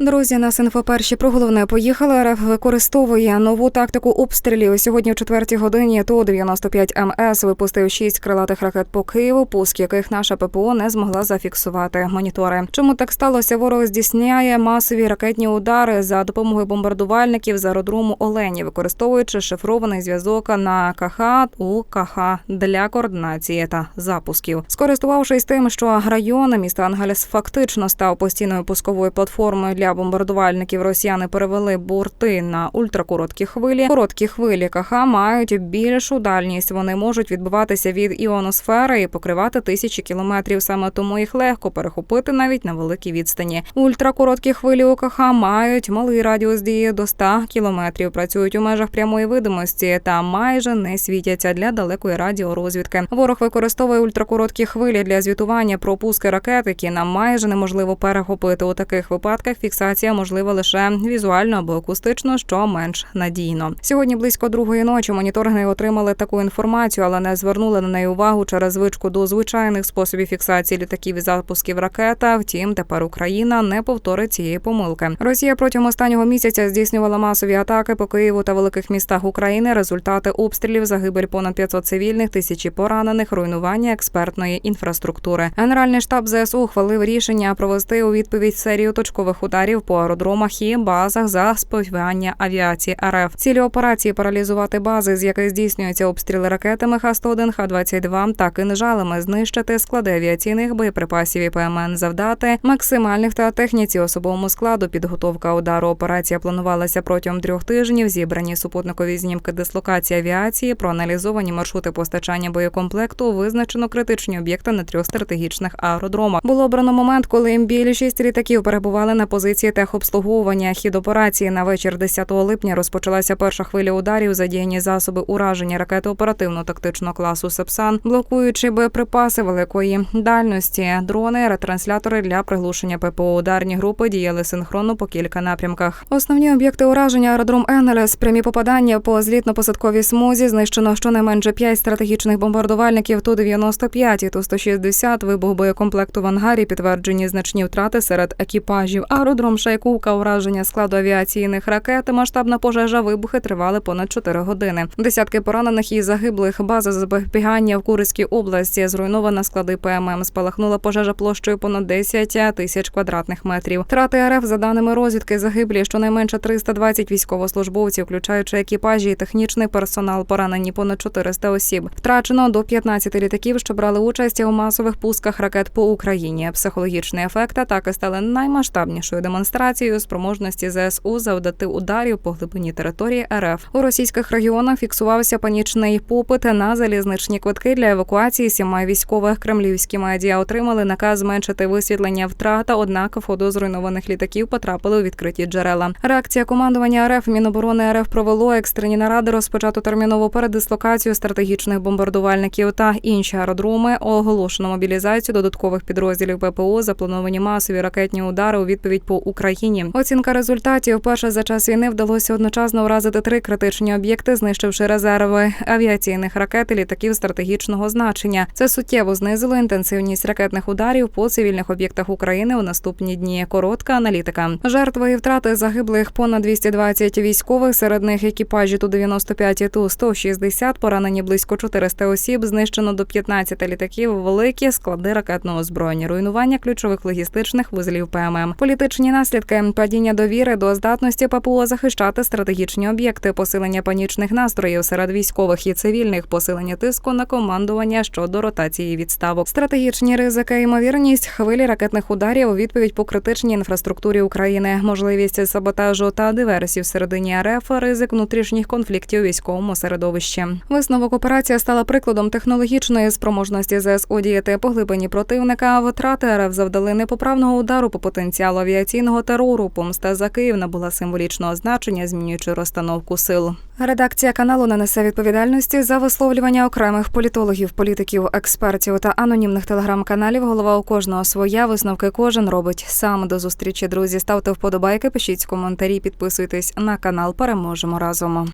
Друзі, нас інфоперші про головне поїхали. РФ використовує нову тактику обстрілів. Сьогодні, в четвертій годині, ту 95 МС випустив шість крилатих ракет по Києву, пуск яких наша ППО не змогла зафіксувати. Монітори. Чому так сталося? Ворог здійсняє масові ракетні удари за допомогою бомбардувальників з аеродрому Олені, використовуючи шифрований зв'язок на КХ у КХ для координації та запусків. Скористувавшись тим, що район міста Ангелес фактично став постійною пусковою платформою для бомбардувальників, росіяни перевели борти на ультракороткі хвилі. Короткі хвилі КХ мають більшу дальність. Вони можуть відбиватися від іоносфери і покривати тисячі кілометрів. Саме тому їх легко перехопити навіть на великій відстані. Ультракороткі хвилі УКХ мають малий радіус дії до 100 кілометрів. Працюють у межах прямої видимості та майже не світяться для далекої радіорозвідки. Ворог використовує ультракороткі хвилі для звітування про пуски ракет, які нам майже неможливо перехопити. У таких випадках фіксація можлива лише візуально або акустично, що менш надійно. Сьогодні близько другої ночі моніторинги отримали таку інформацію, але не звернули на неї увагу через звичку до звичайних способів фіксації літаків і запусків ракета. Втім, тепер Україна не повторить цієї помилки. Росія протягом останнього місяця здійснювала масові атаки по Києву та великих містах України. Результати обстрілів, загибель понад 500 цивільних, тисячі поранених, руйнування експертної інфраструктури. Генеральний штаб ЗСУ ухвалив рішення провести у відповідь серію точкових ударів по аеродромах і базах за сподівання авіації РФ. Цілі операції паралізувати бази, з яких здійснюються обстріли ракетами Х-101, Х-22 та кинжалами, знищити склади авіаційних боєприпасів і ПМН, завдати максимальних та техніці особовому складу. Підготовка удару операція планувалася протягом трьох тижнів. Зібрані супутникові знімки дислокації авіації, проаналізовані маршрути постачання боєкомплекту, визначено критичні об'єкти на трьох стратегічних аеродромах. Було обрано момент, коли більшість літаків перебували на позиції техобслуговування. Хід операції на вечір 10 липня розпочалася перша хвиля ударів, задіяні засоби ураження ракети оперативно-тактичного класу Сепсан, блокуючи боєприпаси великої дальності. Дрони, ретранслятори для приглушення ППО. Ударні групи діяли синхронно по кілька напрямках. Основні об'єкти ураження аеродром Енелес, прямі попадання по злітно-посадковій смузі. Знищено щонайменше 5 стратегічних бомбардувальників ту 95 і ту 160 Вибух боєкомплекту в ангарі підтверджені значні втрати серед екіпажів. Аеродром Шайкувка, ураження складу авіаційних ракет. Масштабна пожежа вибухи тривали понад 4 години. Десятки поранених і загиблих. База запобігання в Курицькій області. Зруйнована склади ПММ. Спалахнула пожежа площею понад 10 тисяч квадратних метрів. Втрати РФ за даними розвідки загиблі щонайменше 320 військовослужбовців, включаючи екіпажі і технічний персонал. Поранені понад 400 осіб. Втрачено до 15 літаків, що брали участь у масових пусках ракет по Україні. Психологічний ефект атаки стали наймасштабнішою демонстрацією спроможності ЗСУ завдати ударів по глибині території РФ. У російських регіонах фіксувався панічний попит на залізничні квитки для евакуації сіма військових. Кремлівські медіа отримали наказ зменшити висвітлення втрата. Однак фото зруйнованих літаків потрапили у відкриті джерела. Реакція командування РФ Міноборони РФ провело екстрені наради розпочато термінову передислокацію стратегічних бомбардувальників та інші аеродроми. Оголошено мобілізацію додаткових підрозділів ППО. Заплановані масові ракетні удари у відповідь по Україні. Оцінка результатів перше за час війни вдалося одночасно вразити три критичні об'єкти, знищивши резерви авіаційних ракет і літаків стратегічного значення. Це суттєво знизило інтенсивність ракетних ударів по цивільних об'єктах України у наступні дні. Коротка аналітика. Жертви і втрати загиблих понад 220 військових. Серед них екіпажі ту 95 і ту 160, поранені близько 400 осіб. Знищено до 15 літаків. Великі склади ракетного озброєння, руйнування ключових логістичних вузлів ПММ, політичні наслідки, падіння довіри до здатності ППО захищати стратегічні об'єкти, посилення панічних настроїв серед військових і цивільних, посилення тиску на командування щодо ротації відставок, стратегічні ризики, ймовірність хвилі ракетних ударів у відповідь по критичній інфраструктурі України, можливість саботажу та диверсій всередині РФ, ризик внутрішніх конфліктів у військовому середовищі. Висновок операція стала прикладом технологічної спроможності ЗСУ діяти поглиблені противника. Втрати РФ завдали непоправного удару по потенціалу авіаційного терору. Помста за Київ набула символічного значення, змінюючи розстановку сил. Редакція каналу не несе відповідальності за висловлювання окремих політологів, політиків, експертів та анонімних телеграм-каналів. Голова у кожного своя висновки кожен робить сам. До зустрічі, друзі. Ставте вподобайки, пишіть коментарі, підписуйтесь на канал. Переможемо разом.